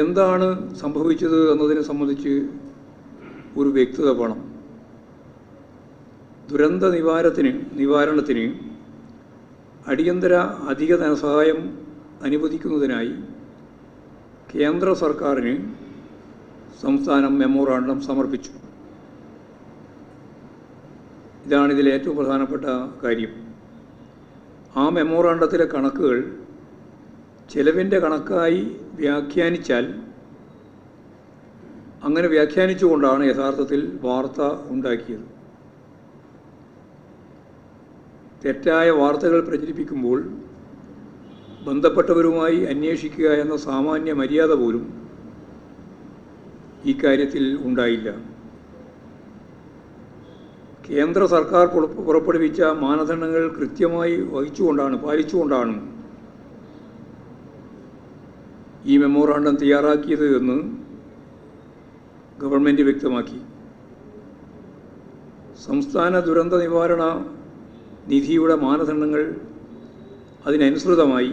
എന്താണ് സംഭവിച്ചത് എന്നതിനെ സംബന്ധിച്ച് ഒരു വ്യക്തത വേണം. ദുരന്ത നിവാരത്തിന് നിവാരണത്തിന് അടിയന്തര അധിക ധനസഹായം അനുവദിക്കുന്നതിനായി കേന്ദ്ര സർക്കാരിന് സംസ്ഥാനം മെമ്മോറാണ്ടം സമർപ്പിച്ചു. ഇതാണ് ഇതിലെ ഏറ്റവും പ്രധാനപ്പെട്ട കാര്യം. ആ മെമ്മോറാണ്ടത്തിലെ കണക്കുകൾ ചെലവിന്റെ കണക്കായി വ്യാഖ്യാനിച്ചാൽ അങ്ങനെ വ്യാഖ്യാനിച്ചുകൊണ്ടാണ് യഥാർത്ഥത്തിൽ വാർത്ത ഉണ്ടാക്കിയത്. തെറ്റായ വാർത്തകൾ പ്രചരിപ്പിക്കുമ്പോൾ ബന്ധപ്പെട്ടവരുമായി അന്വേഷിക്കുക എന്ന സാമാന്യ മര്യാദ പോലും ഈ കാര്യത്തിൽ ഉണ്ടായില്ല. കേന്ദ്ര സർക്കാർ പുറ- പുറപ്പെടുവിച്ച മാനദണ്ഡങ്ങൾ കൃത്യമായി വഹിച്ചുകൊണ്ടാണ് പാലിച്ചുകൊണ്ടാണ് ഈ മെമ്മോറാണ്ടം തയ്യാറാക്കിയത് എന്ന് ഗവൺമെന്റ് വ്യക്തമാക്കി. സംസ്ഥാന ദുരന്ത നിവാരണ നിധിയുടെ മാനദണ്ഡങ്ങൾ അതിനനുസൃതമായി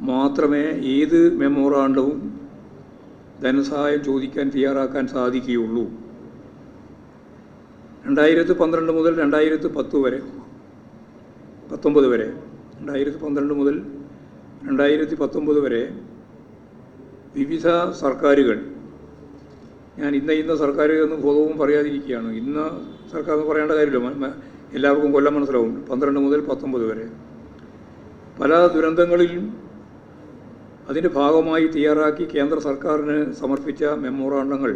മാത്രമേ ഏത് മെമ്മോറാണ്ടവും ധനസഹായം ചോദിക്കാൻ തയ്യാറാക്കാൻ സാധിക്കുകയുള്ളൂ. രണ്ടായിരത്തി പന്ത്രണ്ട് മുതൽ രണ്ടായിരത്തി പത്ത് വരെ പത്തൊമ്പത് വരെ രണ്ടായിരത്തി പന്ത്രണ്ട് മുതൽ രണ്ടായിരത്തി പത്തൊമ്പത് വരെ വിവിധ സർക്കാരുകൾ ഞാൻ ഇന്ന ഇന്ന സർക്കാർ എന്ന് ബോധവും പറയാതിരിക്കുകയാണ്. ഇന്ന് സർക്കാർ എന്ന് പറയേണ്ട കാര്യമില്ല. എല്ലാവർക്കും കൊല്ലം മനസ്സിലാവും. പന്ത്രണ്ട് മുതൽ പത്തൊമ്പത് വരെ. പല ദുരന്തങ്ങളിലും അതിന്റെ ഭാഗമായി തയ്യാറാക്കി കേന്ദ്ര സർക്കാരിന് സമർപ്പിച്ച മെമ്മോറാണ്ടങ്ങൾ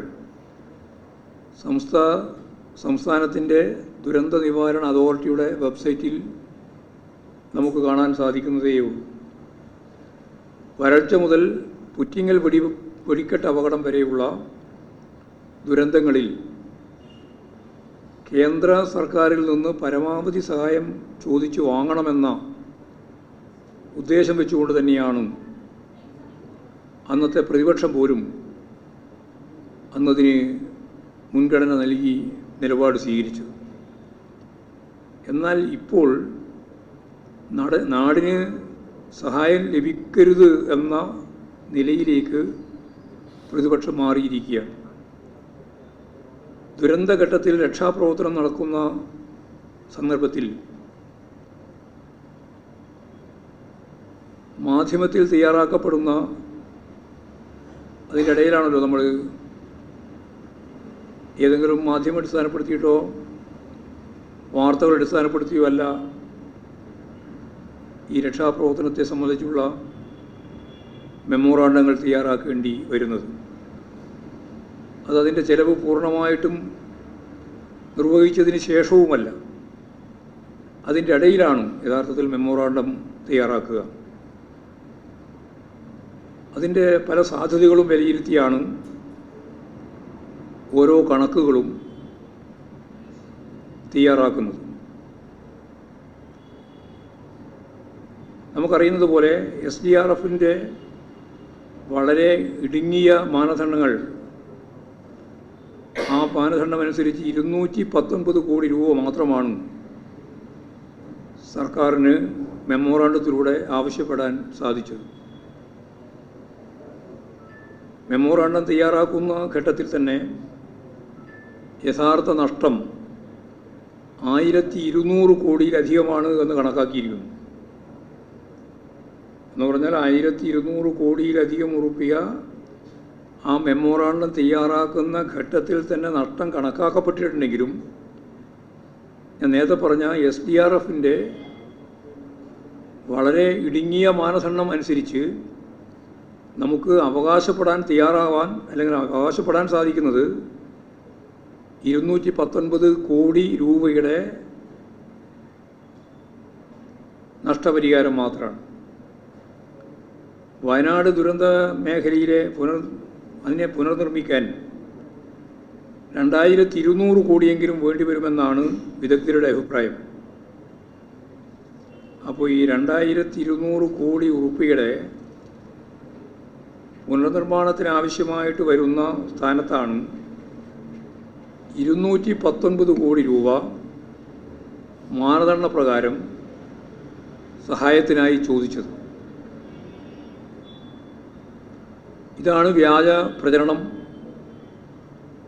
സംസ്ഥാ സംസ്ഥാനത്തിന്റെ ദുരന്ത നിവാരണ അതോറിറ്റിയുടെ വെബ്സൈറ്റിൽ നമുക്ക് കാണാൻ സാധിക്കുന്നതേയുള്ളൂ. വരൾച്ച മുതൽ പുറ്റിങ്ങൽ വെടി വെടിക്കെട്ട് അപകടം വരെയുള്ള ദുരന്തങ്ങളിൽ കേന്ദ്ര സർക്കാരിൽ നിന്ന് പരമാവധി സഹായം ചോദിച്ചു വാങ്ങണമെന്ന ഉദ്ദേശം വെച്ചുകൊണ്ട് തന്നെയാണ് അന്നത്തെ പ്രതിപക്ഷം പോലും അന്നതിന് മുൻഗണന നൽകി നിലപാട് സ്വീകരിച്ചത്. എന്നാൽ ഇപ്പോൾ നാട് നാടിന് സഹായം ലഭിക്കരുത് എന്ന നിലയിലേക്ക് പ്രതിപക്ഷം മാറിയിരിക്കുകയാണ്. ദുരന്തഘട്ടത്തിൽ രക്ഷാപ്രവർത്തനം നടക്കുന്ന സന്ദർഭത്തിൽ മാധ്യമത്തിൽ തയ്യാറാക്കപ്പെടുന്ന അതിനിടയിലാണല്ലോ നമ്മൾ ഏതെങ്കിലും മാധ്യമം അടിസ്ഥാനപ്പെടുത്തിയിട്ടോ വാർത്തകൾ അടിസ്ഥാനപ്പെടുത്തിയോ അല്ല ഈ രക്ഷാപ്രവർത്തനത്തെ സംബന്ധിച്ചുള്ള മെമ്മോറാണ്ടങ്ങൾ തയ്യാറാക്കേണ്ടി വരുന്നത്. അത് അതിന്റെ ചെലവ് പൂർണമായിട്ടും നിർവഹിച്ചതിന് ശേഷവുമല്ല. അതിന്റെ ഇടയിലാണ് യഥാർത്ഥത്തിൽ മെമ്മോറാണ്ടം തയ്യാറാക്കുക. അതിന്റെ പല സാധ്യതകളും വിലയിരുത്തിയാണ് ഓരോ കണക്കുകളും തയ്യാറാക്കുന്നത്. നമുക്കറിയുന്നത് പോലെ എസ് ഡി ആർ എഫിന്റെ വളരെ ഇടുങ്ങിയ മാനദണ്ഡങ്ങൾ ആ മാനദണ്ഡമനുസരിച്ച് ഇരുന്നൂറ്റി പത്തൊൻപത് കോടി രൂപ മാത്രമാണ് സർക്കാരിന് മെമ്മോറാണ്ടത്തിലൂടെ ആവശ്യപ്പെടാൻ സാധിച്ചത്. മെമ്മോറാണ്ടം തയ്യാറാക്കുന്ന ഘട്ടത്തിൽ തന്നെ യഥാർത്ഥ നഷ്ടം ആയിരത്തി ഇരുന്നൂറ് കോടിയിലധികമാണ് എന്ന് കണക്കാക്കിയിരിക്കുന്നു. എന്ന് പറഞ്ഞാൽ ആയിരത്തി ഇരുന്നൂറ് കോടിയിലധികം ഉറുപ്പിക ആ മെമ്മോറാണ്ടം തയ്യാറാക്കുന്ന ഘട്ടത്തിൽ തന്നെ നഷ്ടം കണക്കാക്കപ്പെട്ടിട്ടുണ്ടെങ്കിലും ഞാൻ നേരത്തെ പറഞ്ഞ എസ് ഡി ആർ എഫിന്റെ വളരെ ഇടുങ്ങിയ മാനദണ്ഡം അനുസരിച്ച് നമുക്ക് അവകാശപ്പെടാൻ തയ്യാറാവാൻ അല്ലെങ്കിൽ അവകാശപ്പെടാൻ സാധിക്കുന്നത് ഇരുന്നൂറ്റി പത്തൊൻപത് കോടി രൂപയുടെ നഷ്ടപരിഹാരം മാത്രമാണ്. വയനാട് ദുരന്ത മേഖലയിലെ പുനർ അതിനെ പുനർനിർമ്മിക്കാൻ രണ്ടായിരത്തി ഇരുന്നൂറ് കോടിയെങ്കിലും വേണ്ടിവരുമെന്നാണ് വിദഗ്ധരുടെ അഭിപ്രായം. അപ്പോൾ ഈ രണ്ടായിരത്തി ഇരുന്നൂറ് കോടി ഉറുപ്പിയുടെ പുനർനിർമ്മാണത്തിന് ആവശ്യമായിട്ട് വരുന്ന സ്ഥാനത്താണ് ഇരുന്നൂറ്റി പത്തൊൻപത് കോടി രൂപ മാനദണ്ഡ പ്രകാരം സഹായത്തിനായി ചോദിച്ചത്. ഇതാണ് വ്യാജ പ്രചരണം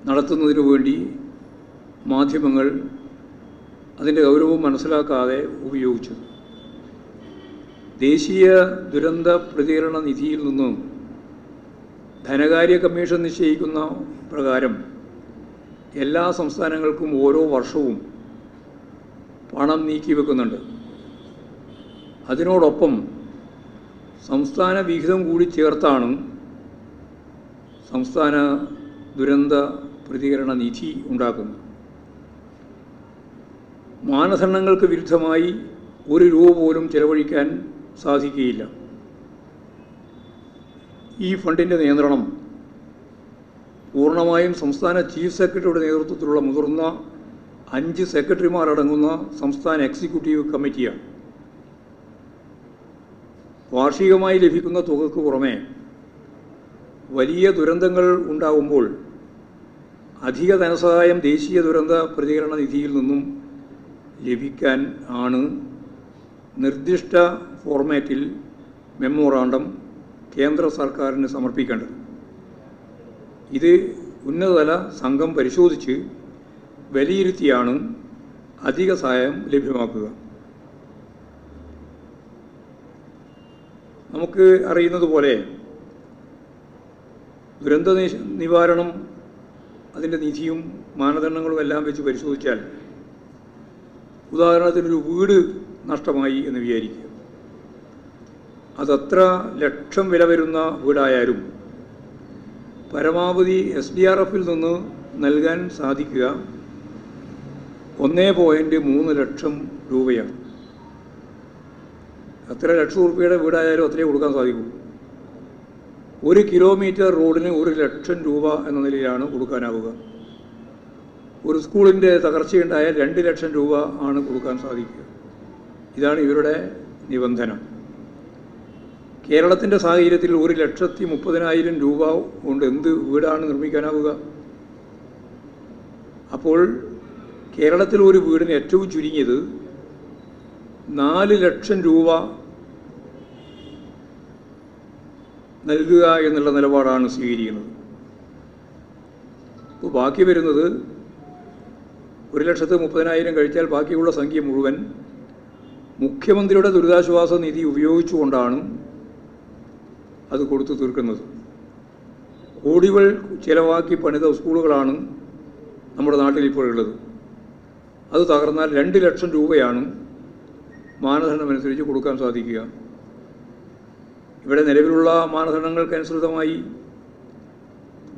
നടത്തുന്നതിനു വേണ്ടി മാധ്യമങ്ങൾ അതിന്റെ ഗൗരവം മനസ്സിലാക്കാതെ ഉപയോഗിച്ചത്. ദേശീയ ദുരന്ത പ്രതികരണ നിധിയിൽ നിന്നും ധനകാര്യ കമ്മീഷൻ നിശ്ചയിക്കുന്ന പ്രകാരം എല്ലാ സംസ്ഥാനങ്ങൾക്കും ഓരോ വർഷവും പണം നീക്കി വെക്കുന്നുണ്ട്. അതിനോടൊപ്പം സംസ്ഥാന വിഹിതം കൂടി ചേർത്താണ് സംസ്ഥാന ദുരന്ത പ്രതികരണ നിധി ഉണ്ടാക്കുന്നു. മാനദണ്ഡങ്ങൾക്ക് വിരുദ്ധമായി ഒരു രൂപ പോലും ചെലവഴിക്കാൻ സാധിക്കുകയില്ല. ഈ ഫണ്ടിന്റെ നിയന്ത്രണം പൂർണമായും സംസ്ഥാന ചീഫ് സെക്രട്ടറിയുടെ നേതൃത്വത്തിലുള്ള മുതിർന്ന അഞ്ച് സെക്രട്ടറിമാരടങ്ങുന്ന സംസ്ഥാന എക്സിക്യൂട്ടീവ് കമ്മിറ്റിയാണ്. വാർഷികമായി ലഭിക്കുന്ന തുകക്ക് പുറമെ വലിയ ദുരന്തങ്ങൾ ഉണ്ടാകുമ്പോൾ അധിക ധനസഹായം ദേശീയ ദുരന്ത പ്രതികരണ നിധിയിൽ നിന്നും ലഭിക്കാൻ ആണ് നിർദ്ദിഷ്ട ഫോർമാറ്റിൽ മെമ്മോറാണ്ടം കേന്ദ്ര സർക്കാരിന് സമർപ്പിക്കേണ്ടത്. ഇത് ഉന്നതതല സംഘം പരിശോധിച്ച് വിലയിരുത്തിയാണ് അധിക സഹായം ലഭ്യമാക്കുക. നമുക്ക് അറിയുന്നത് പോലെ ദുരന്ത നിവാരണം അതിന്റെ നിധിയും മാനദണ്ഡങ്ങളും എല്ലാം വെച്ച് പരിശോധിച്ചാൽ ഉദാഹരണത്തിനൊരു വീട് നഷ്ടമായി എന്ന് വിചാരിക്കുക. അതത്ര ലക്ഷം വില വരുന്ന വീടായാലും പരമാവധി എസ് ഡി ആർ എഫിൽ നിന്ന് നൽകാൻ സാധിക്കുക ഒന്നേ പോയിന്റ് മൂന്ന് ലക്ഷം രൂപയാണ്. എത്ര ലക്ഷം രൂപയുടെ വീടായാലും അത്രയേ കൊടുക്കാൻ സാധിക്കൂ ഒരു കിലോമീറ്റർ റോഡിന് ഒരു ലക്ഷം രൂപ എന്ന നിലയിലാണ് കൊടുക്കാനാവുക. ഒരു സ്കൂളിന്റെ തകർച്ചയുണ്ടായാൽ രണ്ട് ലക്ഷം രൂപ ആണ് കൊടുക്കാൻ സാധിക്കുക. ഇതാണ് ഇവരുടെ നിബന്ധന. കേരളത്തിന്റെ സാഹചര്യത്തിൽ ഒരു ലക്ഷത്തി മുപ്പതിനായിരം രൂപ കൊണ്ട് എന്ത് വീടാണ് നിർമ്മിക്കാനാവുക? അപ്പോൾ കേരളത്തിൽ ഒരു വീടിന് ഏറ്റവും ചുരുങ്ങിയത് നാല് ലക്ഷം രൂപ നൽകുക എന്നുള്ള നിലപാടാണ് സ്വീകരിക്കുന്നത്. അപ്പോൾ ബാക്കി വരുന്നത് ഒരു ലക്ഷത്ത് മുപ്പതിനായിരം കഴിച്ചാൽ ബാക്കിയുള്ള സംഖ്യ മുഴുവൻ മുഖ്യമന്ത്രിയുടെ ദുരിതാശ്വാസ നിധി ഉപയോഗിച്ചുകൊണ്ടാണ് അത് കൊടുത്തു തീർക്കുന്നത്. കോടികൾ ചിലവാക്കി പണിത സ്കൂളുകളാണ് നമ്മുടെ നാട്ടിൽ ഇപ്പോൾ ഉള്ളത്. അത് തകർന്നാൽ രണ്ട് ലക്ഷം രൂപയാണ് മാനദണ്ഡമനുസരിച്ച് കൊടുക്കാൻ സാധിക്കുക. ഇവിടെ നിലവിലുള്ള മാനദണ്ഡങ്ങൾക്കനുസൃതമായി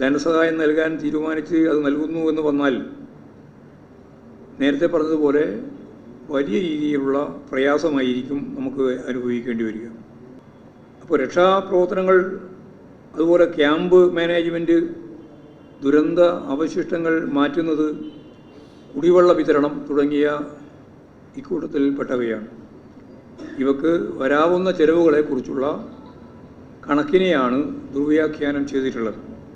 ധനസഹായം നൽകാൻ തീരുമാനിച്ച് അത് നൽകുന്നു എന്ന് വന്നാൽ നേരത്തെ പറഞ്ഞതുപോലെ വലിയ രീതിയിലുള്ള പ്രയാസമായിരിക്കും നമുക്ക് അനുഭവിക്കേണ്ടി വരിക. അപ്പോൾ രക്ഷാപ്രവർത്തനങ്ങൾ അതുപോലെ ക്യാമ്പ് മാനേജ്മെന്റ് ദുരന്ത അവശിഷ്ടങ്ങൾ മാറ്റുന്നത് കുടിവെള്ള വിതരണം തുടങ്ങിയ ഇക്കൂട്ടത്തിൽപ്പെട്ടവയാണ്. ഇവക്ക് വരാവുന്ന ചെലവുകളെക്കുറിച്ചുള്ള കണക്കിനെയാണ് ദുർവ്യാഖ്യാനം ചെയ്തിട്ടുള്ളത്.